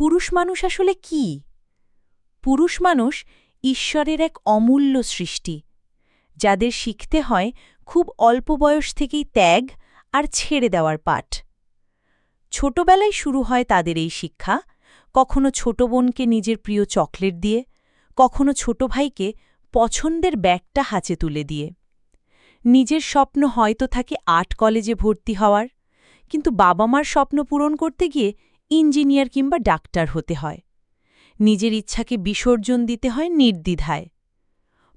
পুরুষ মানুষ আসলে কি? পুরুষ মানুষ ঈশ্বরের এক অমূল্য সৃষ্টি, যাদের শিখতে হয় খুব অল্প বয়স থেকেই ত্যাগ আর ছেড়ে দেওয়ার পাঠ। ছোটবেলায় শুরু হয় তাদের এই শিক্ষা, কখনো ছোট বোনকে নিজের প্রিয় চকলেট দিয়ে, কখনো ছোট ভাইকে পছন্দের ব্যাগটা হাঁচে তুলে দিয়ে। নিজের স্বপ্ন হয়তো থাকে আর্ট কলেজে ভর্তি হওয়ার, কিন্তু বাবা মার স্বপ্ন পূরণ করতে গিয়ে ইঞ্জিনিয়ার কিংবা ডাক্তার হতে হয়। নিজের ইচ্ছাকে বিসর্জন দিতে হয় নির্দ্বিধায়।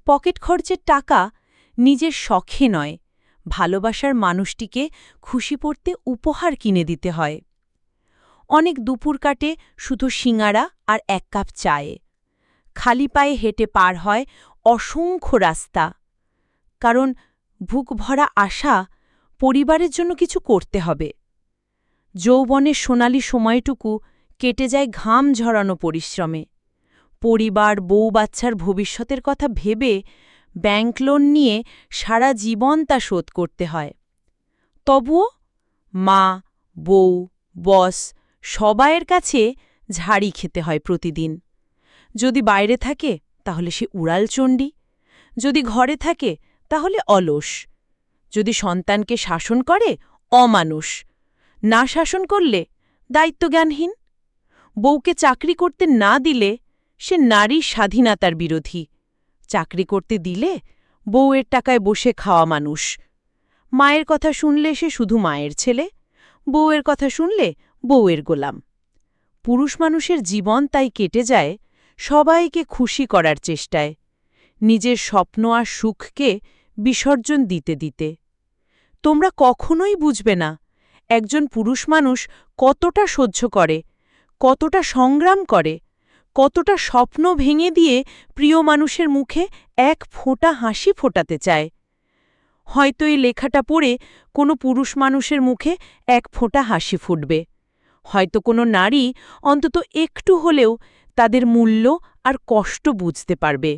পকেট খরচের টাকা নিজের শখে নয়, ভালোবাসার মানুষটিকে খুশি পড়তে উপহার কিনে দিতে হয়। অনেক দুপুর কাটে শুধু সিঙাড়া আর এক কাপ চায়ে। খালি পায়ে হেঁটে পার হয় অসংখ্য রাস্তা। কারণ ভুক ভরা আশা পরিবারের জন্য কিছু করতে হবে। যৌবনের সোনালি সময়টুকু কেটে যায় ঘাম ঝরানো পরিশ্রমে। পরিবার, বউ বাচ্চার ভবিষ্যতের কথা ভেবে ব্যাংক লোন নিয়ে সারা জীবন তা শোধ করতে হয়। তবুও মা, বউ, বস সবাইয়ের কাছে ঝাড়ি খেতে হয় প্রতিদিন। যদি বাইরে থাকে, তাহলে সে উড়ালচণ্ডী যদি ঘরে থাকে, তাহলে অলস। যদি সন্তানকে শাসন করে, অমানুষ। না শাসন করলে দায়িত্বজ্ঞানহীন? বউকে চাকরি করতে না দিলে সে নারী স্বাধীনতার বিরোধী। চাকরি করতে দিলে বউয়ের টাকায় বসে খাওয়া মানুষ। মায়ের কথা শুনলে সে শুধু মায়ের ছেলে, বউয়ের কথা শুনলে বউয়ের গোলাম। পুরুষ মানুষের জীবন তাই কেটে যায় সবাইকে খুশি করার চেষ্টায়, নিজের স্বপ্ন আর সুখকে বিসর্জন দিতে দিতে। তোমরা কখনোই বুঝবে না একজন পুরুষ মানুষ কতটা সহ্য করে, কতটা সংগ্রাম করে, কতটা স্বপ্ন ভেঙে দিয়ে প্রিয় মানুষের মুখে এক ফোঁটা হাসি ফোটাতে চায়। হয়তো এই লেখাটা পড়ে কোনো পুরুষ মানুষের মুখে এক ফোঁটা হাসি ফুটবে। হয়তো কোনো নারী অন্তত একটু হলেও তাদের মূল্য আর কষ্ট বুঝতে পারবে।